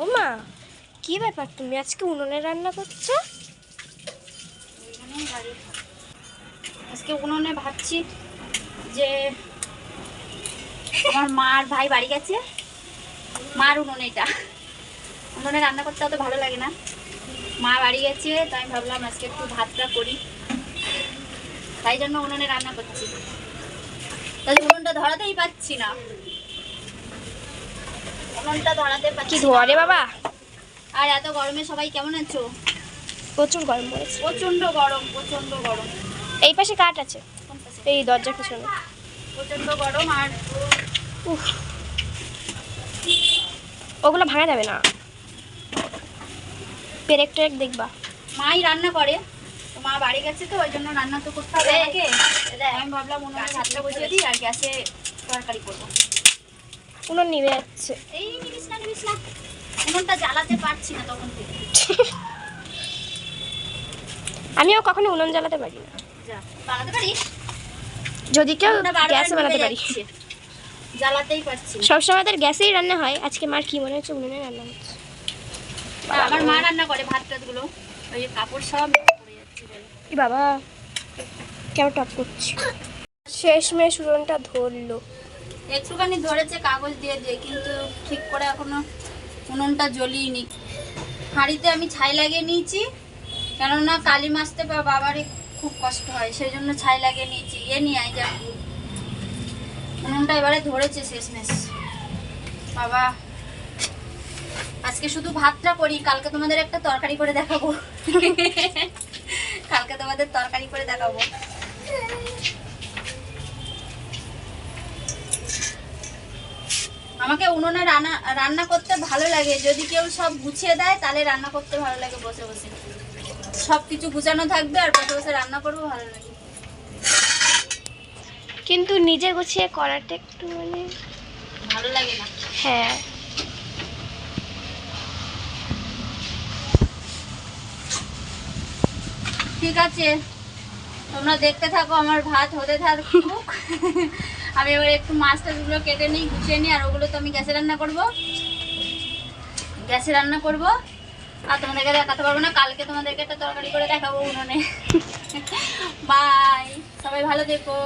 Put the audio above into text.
ও মা কি ব্যাপার তুমি আজকে উনুনে রান্না করছ? আজকে উনুনে ভাবছি যে আমার মার ভাই বাড়ি গেছে, মার উনুনে এটা উনুনে রান্না করতে অত ভালো লাগে না। মা বাড়ি গেছে, তাই ভাবলাম আজকে একটু ভাতটা করি। তাই জন্য উনুনে রান্না করছি। তাহলে উনুনটা ধরাতেই পাচ্ছি না। উনুনটা ধরাতে কি পাচ্ছি ধোয়া রে বাবা? আর এত গরমে সবাই কেমন আছো? প্রচুর গরম পড়েছে। প্রচণ্ড গরম প্রচণ্ড গরম। এই পাশে কাঠ আছে। এই দরজার পিছনে প্রচণ্ড গরম আর উফ। ওগুলো ভাঙা যাবে না। পেরেক টেরেক দেখবা। মাই রান্না করে। তো মা বাড়ি গেছে তো ওই জন্য রান্না তো করতে হবে আমি ভাবলাম উনুনে ভাতটা বসিয়ে দিই আর গ্যাসে তরকারি করব। উনুন নিভে যাচ্ছে। এই নিবিস না নিবিস না। উনুনটা জ্বালাতে পারছি না তখন থেকে। আমিও কখনো উনুন জ্বালাতে পারি না। বানাতে পারিস যদি কেউ গ্যাসে বানাতে পারি। জ্বালাতেই পারছি সবসময় গ্যাসেই রান্না হয়। আজকে মার কি মনে হচ্ছে? উনুনে রান্না হচ্ছে। আমার মা রান্না করে ভাত টাতগুলো ওই কাপড় সব পড়ে যাচ্ছে বলে। বাবা টপ করছি। শেষ মেশ উনুনটা ধরলো। একটুখানি ধরেছে, কাগজ দিয়ে দিয়ে, কিন্তু ঠিক করে এখনও উনুনটা জ্বলিয়ে হাঁড়িতে আমি ছাই লাগিয়ে নিয়েছি, কেননা কালি মাছতে বা বাবারই খুব কষ্ট হয়, সেই জন্য ছাই লাগিয়ে নিয়েছি। এ নিয়ে আয়, যা। উনুনটা এবারে ধরেছে শেষমেশ। বাবা, আজকে শুধু ভাতটা করি, কালকে তোমাদের একটা তরকারি করে দেখাবো। কালকে তোমাদের তরকারি করে দেখাবো। আমাকে উনুনে রান্না রান্না করতে ভালো লাগে। যদি কেউ সব গুছিয়ে দেয় তাহলে রান্না করতে ভালো লাগে বসে বসে। সব কিছু গুছানো থাকবে আর বসে বসে রান্না করব ভালো লাগে। কিন্তু নিজে গুছিয়ে করাটা একটু মানে ভালো লাগে না। হ্যাঁ। ঠিক আছে। তোমরা দেখতে থাকো আমার ভাত হতে থাকুক। আমি এবার একটু মাছ টাছগুলো কেটে নিই, গুছিয়ে নিই, আর ওগুলো তো আমি গ্যাসে রান্না করব। গ্যাসে রান্না করব। আর তোমাদেরকে দেখাতে পারব না, কালকে তোমাদেরকে একটা তরকারি করে দেখাবো উনুনে। বাই সবাই ভালো দেখো